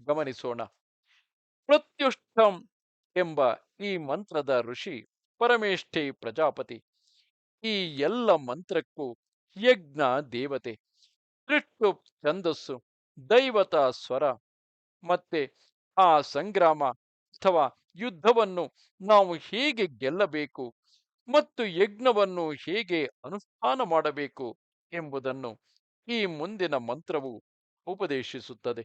ಗಮನಿಸೋಣ. ಪ್ರತ್ಯುಷ್ಟಂ ಎಂಬ ಈ ಮಂತ್ರದ ಋಷಿ ಪರಮೇಷ್ಠಿ ಪ್ರಜಾಪತಿ. ಈ ಎಲ್ಲ ಮಂತ್ರಕ್ಕೂ ಯಜ್ಞ, ದೇವತೆ ಸೃಷ್ಟು ಛಂದಸ್ಸು, ದೈವತ ಸ್ವರ ಮತ್ತೆ ಆ ಸಂಗ್ರಾಮ ಅಥವಾ ಯುದ್ಧವನ್ನು ನಾವು ಹೇಗೆ ಗೆಲ್ಲಬೇಕು ಮತ್ತು ಯಜ್ಞವನ್ನು ಹೇಗೆ ಅನುಷ್ಠಾನ ಮಾಡಬೇಕು ಎಂಬುದನ್ನು ಈ ಮುಂದಿನ ಮಂತ್ರವು ಉಪದೇಶಿಸುತ್ತದೆ.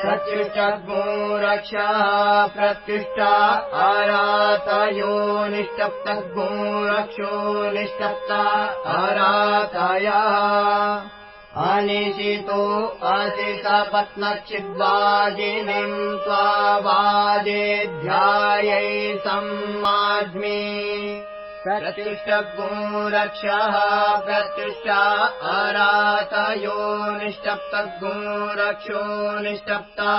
प्रत्युष्टोरक्षः प्रत्युष्टा आरातयो अरातयोनिष्टप्तमोरक्षो निष्टप्ता आरातया। अनिशितो अशिषपत्नक्षिद्वाजिनिम् त्वा वाजे ध्यायै सम्माज्मि। प्रत्युष्टगो रक्षः प्रत्युष्टा अरातयो निष्टप्तगो रक्षो निष्टप्ता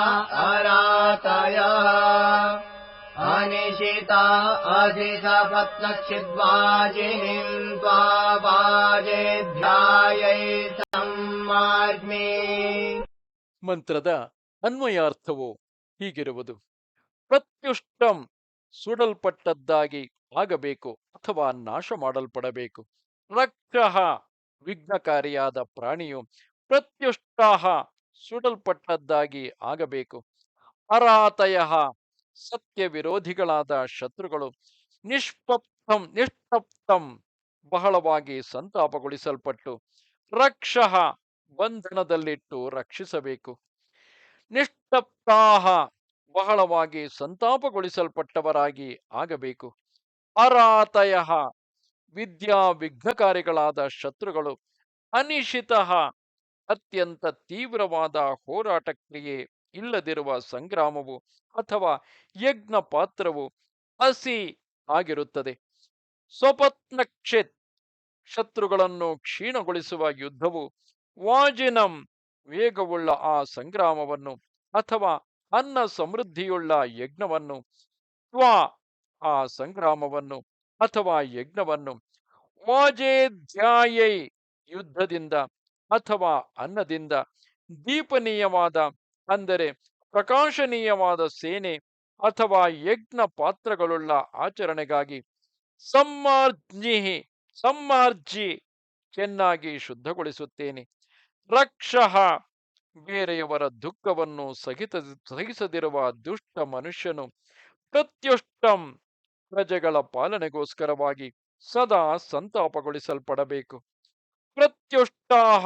अरातयः अनिशिता असि सपत्नच्छिद्वाजिनीम् त्वावाजे ध्यायै सम्माज्मि ಮಂತ್ರದ ಅನ್ವಯಾರ್ಥವು ಹೀಗಿರುವುದು ಪ್ರತ್ಯುಷ್ಟಂ ಸುಡಲ್ಪಟ್ಟದ್ದಾಗಿ ಆಗಬೇಕು ಅಥವಾ ನಾಶ ಮಾಡಲ್ಪಡಬೇಕು. ರಕ್ಷಃ ವಿಘ್ನಕಾರಿಯಾದ ಪ್ರಾಣಿಯು ಪ್ರತ್ಯುಷ್ಟಾಹ ಸುಡಲ್ಪಟ್ಟದ್ದಾಗಿ ಆಗಬೇಕು. ಅರಾತಯ ಸತ್ಯ ವಿರೋಧಿಗಳಾದ ಶತ್ರುಗಳು ನಿಷ್ಪಪ್ತಂ ನಿಷ್ಪಪ್ತಂ ಬಹಳವಾಗಿ ಸಂತಾಪಗೊಳಿಸಲ್ಪಟ್ಟು ರಕ್ಷಃ ಬಂಧನದಲ್ಲಿಟ್ಟು ರಕ್ಷಿಸಬೇಕು. ನಿಷ್ಠಪ್ತಾಹ ಬಹಳವಾಗಿ ಸಂತಾಪಗೊಳಿಸಲ್ಪಟ್ಟವರಾಗಿ ಆಗಬೇಕು. ಅರಾತಯ ವಿದ್ಯಾ ವಿಘ್ನಕಾರಿಗಳಾದ ಶತ್ರುಗಳು ಅನಿಶಿತ ಅತ್ಯಂತ ತೀವ್ರವಾದ ಹೋರಾಟ ಇಲ್ಲದಿರುವ ಸಂಗ್ರಾಮವು ಅಥವಾ ಯಜ್ಞ ಪಾತ್ರವು ಹಸಿ ಆಗಿರುತ್ತದೆ. ಸ್ವಪತ್ನಕ್ಷಿತ್ ಶತ್ರುಗಳನ್ನು ಕ್ಷೀಣಗೊಳಿಸುವ ಯುದ್ಧವು ವಾಜಿನಂ ವೇಗವುಳ್ಳ ಆ ಸಂಗ್ರಾಮವನ್ನು ಅಥವಾ ಅನ್ನ ಸಮೃದ್ಧಿಯುಳ್ಳ ಯಜ್ಞವನ್ನು ತ್ವಾ ಆ ಸಂಗ್ರಾಮವನ್ನು ಅಥವಾ ಯಜ್ಞವನ್ನು ವಾಜೇಧ್ಯಾಯೈ ಯುದ್ಧದಿಂದ ಅಥವಾ ಅನ್ನದಿಂದ ದೀಪನೀಯವಾದ, ಅಂದರೆ ಪ್ರಕಾಶನೀಯವಾದ ಸೇನೆ ಅಥವಾ ಯಜ್ಞ ಪಾತ್ರಗಳುಳ್ಳ ಆಚರಣೆಗಾಗಿ ಸಮ್ಮಾರ್ಜಿಹಿ ಸಮ್ಮಾರ್ಜಿ ಚೆನ್ನಾಗಿ ಶುದ್ಧಗೊಳಿಸುತ್ತೇನೆ. ರಕ್ಷಃ ಬೇರೆಯವರ ದುಃಖವನ್ನು ಸಹಿತ, ಸಹಿಸದಿರುವ ದುಷ್ಟ ಮನುಷ್ಯನು ಪ್ರತ್ಯುಷ್ಟಂ ಪ್ರಜೆಗಳ ಪಾಲನೆಗೋಸ್ಕರವಾಗಿ ಸದಾ ಸಂತಾಪಗೊಳಿಸಲ್ಪಡಬೇಕು. ಪ್ರತ್ಯುಷ್ಟಾಹ,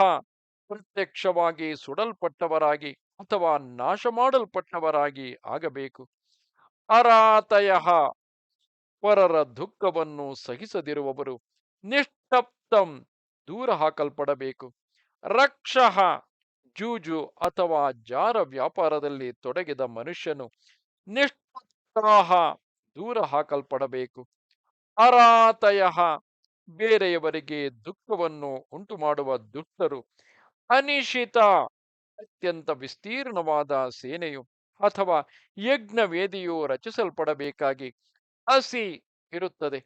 ಪ್ರತ್ಯಕ್ಷವಾಗಿ ಸುಡಲ್ಪಟ್ಟವರಾಗಿ ಅಥವಾ ನಾಶ ಮಾಡಲ್ಪಟ್ಟವರಾಗಿ ಆಗಬೇಕು. ಅರಾತಯ, ಪರರ ದುಃಖವನ್ನು ಸಹಿಸದಿರುವವರು ನಿಷ್ಠಪ್ತಂ ದೂರ ಹಾಕಲ್ಪಡಬೇಕು ರಕ್ಷಃ, ಜೂಜು ಅಥವಾ ಜಾರ ವ್ಯಾಪಾರದಲ್ಲಿ ತೊಡಗಿದ ಮನುಷ್ಯನು ನಿಷ್ಠಪ್ತಾಹ ದೂರ ಹಾಕಲ್ಪಡಬೇಕು. ಅರಾತಯ ಬೇರೆಯವರಿಗೆ ದುಃಖವನ್ನು ಉಂಟು ಮಾಡುವ ದುಷ್ಟರು ಅನಿಶಿತ, ಅತ್ಯಂತ ವಿಸ್ತೀರ್ಣವಾದ ಸೇನೆಯು ಅಥವಾ ಯಜ್ಞ ವೇದಿಯು ರಚಿಸಲ್ಪಡಬೇಕಾಗಿ ಹಸಿ ಇರುತ್ತದೆ.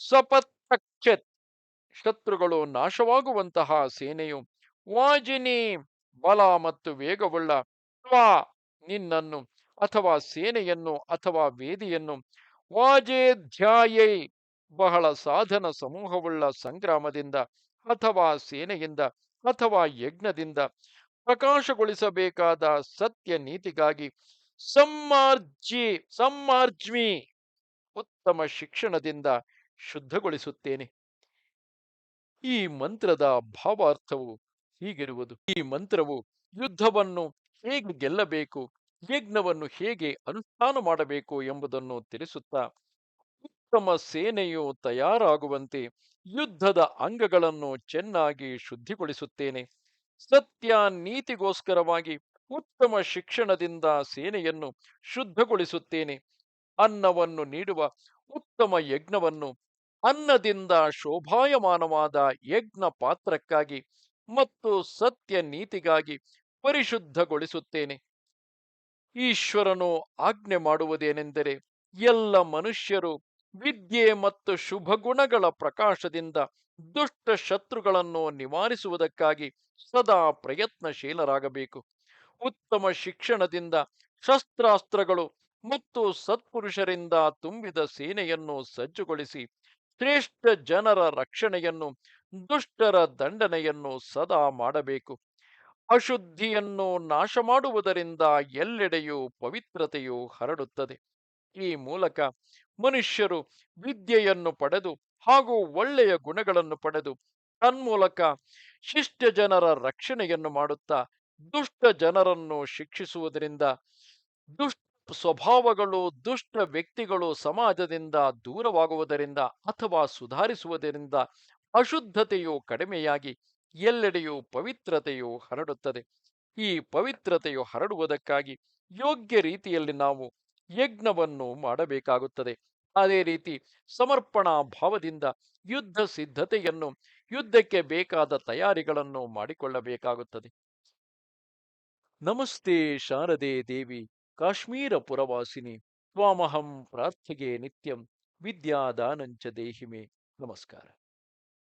ಸಪತ್ತಕ್ಷತ್ ಶತ್ರುಗಳು ನಾಶವಾಗುವಂತಹ ಸೇನೆಯು ವಾಜಿನಿ, ಬಲ ಮತ್ತು ವೇಗವುಳ್ಳ ನಿನ್ನನ್ನು ಅಥವಾ ಸೇನೆಯನ್ನು ಅಥವಾ ವೇದಿಯನ್ನು ವಾಜೇಧ್ಯಾಯೈ ಬಹಳ ಸಾಧನ ಸಮೂಹವುಳ್ಳ ಸಂಗ್ರಾಮದಿಂದ ಅಥವಾ ಸೇನೆಯಿಂದ ಅಥವಾ ಯಜ್ಞದಿಂದ ಪ್ರಕಾಶಗೊಳಿಸಬೇಕಾದ ಸತ್ಯ ನೀತಿಗಾಗಿ ಸಮ್ಮಾರ್ಜಿ, ಸಮ್ಮಾರ್ಜ್ಮಿ ಉತ್ತಮ ಶಿಕ್ಷಣದಿಂದ ಶುದ್ಧಗೊಳಿಸುತ್ತೇನೆ. ಈ ಮಂತ್ರದ ಭಾವಾರ್ಥವು ಹೀಗಿರುವುದು. ಈ ಮಂತ್ರವು ಯುದ್ಧವನ್ನು ಹೇಗೆ ಗೆಲ್ಲಬೇಕು? ಯಜ್ಞವನ್ನು ಹೇಗೆ ಅನುಷ್ಠಾನ ಮಾಡಬೇಕು ಎಂಬುದನ್ನು ತಿಳಿಸುತ್ತಾ, ಉತ್ತಮ ಸೇನೆಯು ತಯಾರಾಗುವಂತೆ ಯುದ್ಧದ ಅಂಗಗಳನ್ನು ಚೆನ್ನಾಗಿ ಶುದ್ಧಿಗೊಳಿಸುತ್ತೇನೆ. ಸತ್ಯ ನೀತಿಗೋಸ್ಕರವಾಗಿ ಉತ್ತಮ ಶಿಕ್ಷಣದಿಂದ ಸೇನೆಯನ್ನು ಶುದ್ಧಗೊಳಿಸುತ್ತೇನೆ. ಅನ್ನವನ್ನು ನೀಡುವ ಉತ್ತಮ ಯಜ್ಞವನ್ನು ಅನ್ನದಿಂದ ಶೋಭಾಯಮಾನವಾದ ಯಜ್ಞ ಪಾತ್ರಕ್ಕಾಗಿ ಮತ್ತು ಸತ್ಯ ನೀತಿಗಾಗಿ ಪರಿಶುದ್ಧಗೊಳಿಸುತ್ತೇನೆ. ಈಶ್ವರನು ಆಜ್ಞೆ ಮಾಡುವುದೇನೆಂದರೆ ಎಲ್ಲ ಮನುಷ್ಯರು ವಿದ್ಯೆ ಮತ್ತು ಶುಭ ಗುಣಗಳ ಪ್ರಕಾಶದಿಂದ ದುಷ್ಟ ಶತ್ರುಗಳನ್ನು ನಿವಾರಿಸುವುದಕ್ಕಾಗಿ ಸದಾ ಪ್ರಯತ್ನಶೀಲರಾಗಬೇಕು. ಉತ್ತಮ ಶಿಕ್ಷಣದಿಂದ ಶಸ್ತ್ರಾಸ್ತ್ರಗಳು ಮತ್ತು ಸತ್ಪುರುಷರಿಂದ ತುಂಬಿದ ಸೇನೆಯನ್ನು ಸಜ್ಜುಗೊಳಿಸಿ ಶ್ರೇಷ್ಠ ಜನರ ರಕ್ಷಣೆಯನ್ನು ದುಷ್ಟರ ದಂಡನೆಯನ್ನು ಸದಾ ಮಾಡಬೇಕು. ಅಶುದ್ಧಿಯನ್ನು ನಾಶ ಮಾಡುವುದರಿಂದ ಎಲ್ಲೆಡೆಯೂ ಪವಿತ್ರತೆಯು ಹರಡುತ್ತದೆ. ಈ ಮೂಲಕ ಮನುಷ್ಯರು ವಿದ್ಯೆಯನ್ನು ಪಡೆದು ಹಾಗೂ ಒಳ್ಳೆಯ ಗುಣಗಳನ್ನು ಪಡೆದು ತನ್ಮೂಲಕ ಶಿಷ್ಟ ಜನರ ರಕ್ಷಣೆಯನ್ನು ಮಾಡುತ್ತಾ ದುಷ್ಟ ಜನರನ್ನು ಶಿಕ್ಷಿಸುವುದರಿಂದ ದುಷ್ಟ ಸ್ವಭಾವಗಳು, ದುಷ್ಟ ವ್ಯಕ್ತಿಗಳು ಸಮಾಜದಿಂದ ದೂರವಾಗುವುದರಿಂದ ಅಥವಾ ಸುಧಾರಿಸುವುದರಿಂದ ಅಶುದ್ಧತೆಯು ಕಡಿಮೆಯಾಗಿ ಎಲ್ಲೆಡೆಯೂ ಪವಿತ್ರತೆಯು ಹರಡುತ್ತದೆ. ಈ ಪವಿತ್ರತೆಯು ಹರಡುವುದಕ್ಕಾಗಿ ಯೋಗ್ಯ ರೀತಿಯಲ್ಲಿ ನಾವು ಯಜ್ಞವನ್ನು ಮಾಡಬೇಕಾಗುತ್ತದೆ. ಅದೇ ರೀತಿ ಸಮರ್ಪಣಾ ಭಾವದಿಂದ ಯುದ್ಧ ಸಿದ್ಧತೆಯನ್ನು, ಯುದ್ಧಕ್ಕೆ ಬೇಕಾದ ತಯಾರಿಗಳನ್ನು ಮಾಡಿಕೊಳ್ಳಬೇಕಾಗುತ್ತದೆ. ನಮಸ್ತೆ ಶಾರದೆ ದೇವಿ, ಕಾಶ್ಮೀರ ಪುರವಾಸಿನಿ, ತ್ವಾಮಹಂ ಪ್ರಾರ್ಥಿಗೆ ನಿತ್ಯಂ, ವಿದ್ಯಾದಾನಂಚ ದೇಹಿಮೆ. ನಮಸ್ಕಾರ.